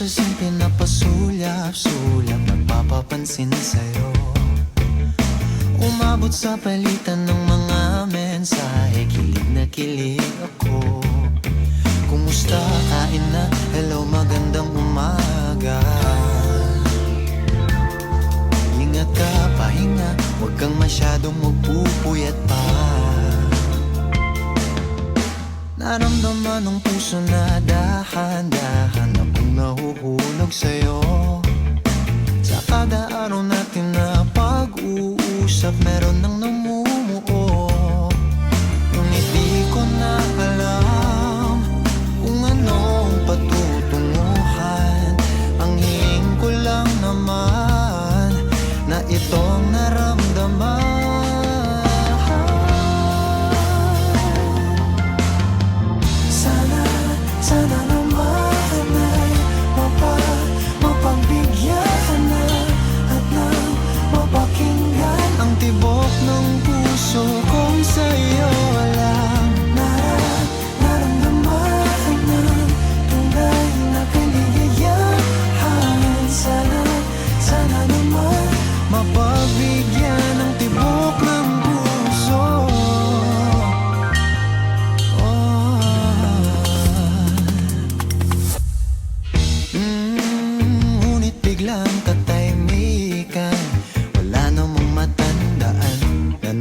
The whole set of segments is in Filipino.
sa simple na pasulyap-sulyap Nagpapapansin sa'yo. Umabot sa palitan ng mga mensahe Kilig na kilig ako. Kumusta? Kain na? Hello, magandang umaga. Ingat ka, pahinga. Huwag kang masyadong magpupuyat pa. Naramdaman ng puso na dahan-dahan nahuhulog sa'yo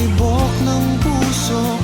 tibok ng puso.